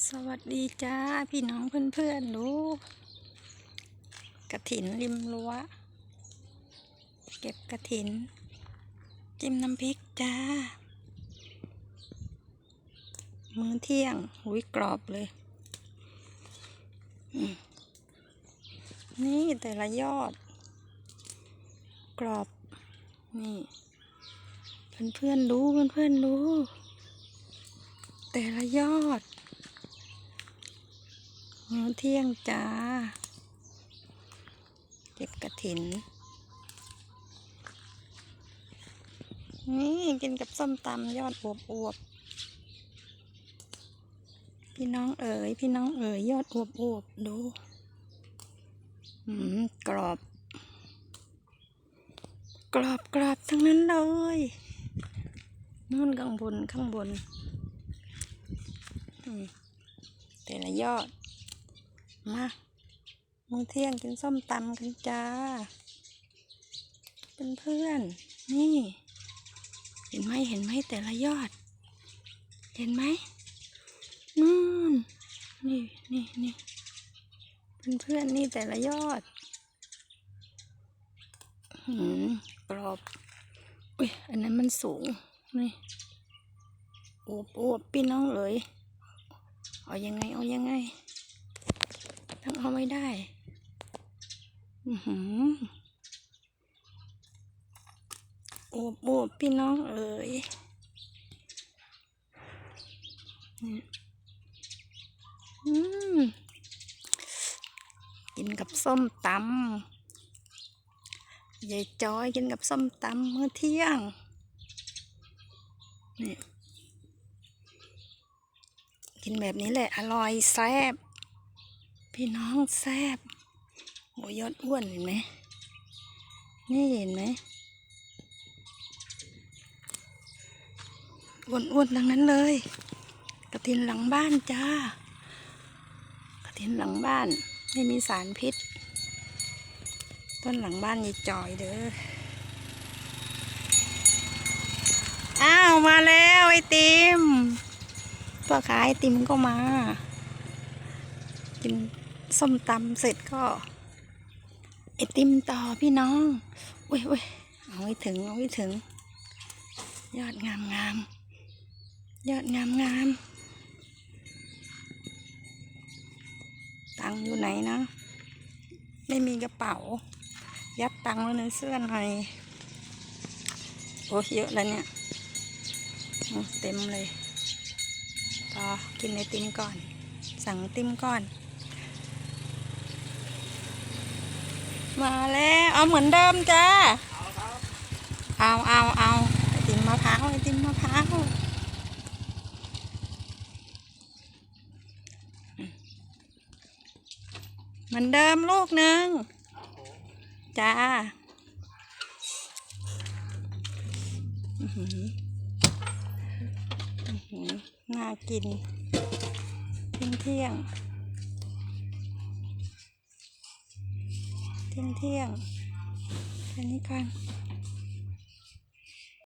สวัสดีจ้า พี่น้องเพื่อนๆดูกระถินริมรั้ว เก็บกระถิน จิ้มน้ำพริกจ้า มื้อเที่ยงหุยกรอบเลย นี่แต่ละยอด กรอบ นี่ เพื่อนๆดูเพื่อนๆดู แต่ละยอด มื้อเที่ยงจ้า เก็บกระถิน นี่กินกับส้มตำยอดอวบอวบพี่น้องเอ๋ยพี่น้องเอ๋ยยอดอวบอวบดูอืมกรอบ กรอบกรอบทั้งนั้นเลยนู่นข้างบนข้างบนแต่ละยอด มามื้อเที่ยงกินส้มตำกันจ้าเป็นเพื่อน นี่ เห็นไหมเห็นไหมแต่ละยอด เห็นไหมนู่นนี่นี่นี่เป็นเพื่อนนี่แต่ละยอดหืมกรอบอุ้ยอันนั้นมันสูงนี่อวบอวบพี่น้องเอ๋ยเอายังไง เอายังไง ต้งเอาไม่ได้ อือหืออวบอบพี่น้องเอ๋ยนี่อืมกินกับส้มตำยายจอยกินกับส้มตำมื้อเที่ยง นี่ กินแบบนี้แหละ อร่อยแซ่บ พี่น้องแซ่บโหยอดอ้วนเห็นไหม นี่เห็นไหมอ้วนๆทั้งนั้นเลย กระถินหลังบ้านจ้า กระถินหลังบ้าน ไม่มีสารพิษ ต้นหลังบ้านยายจอยเด้อ อ้าว มาแล้วไอติมพ่อขายไอติมก็มา กินส้มตำเสร็จก็ไอติมต่อพี่น้องอุ้ยอุ้ยเอาให้ถึงเอาให้ถึง ยอดงามงามยอดงามงามตังอยู่ไหนนะ ไม่มีกระเป๋า ยัดตังไว้ในเสื้อในอยโอ้เยอะแล้วเนี่ยเต็มเลยพอกินไอติมก่อน สั่งไอติมก่อน มาแล้วเอาเหมือนเดิมจ้าเอาเอาเอาไอติมมะพร้าวไอติมมะพร้าวเหมือนเดิมลูกหนึ่งจ้าอื้อหืออื้อหือน่ากินเที่ยง เที่ยงเที่ยงแค่นี้กัน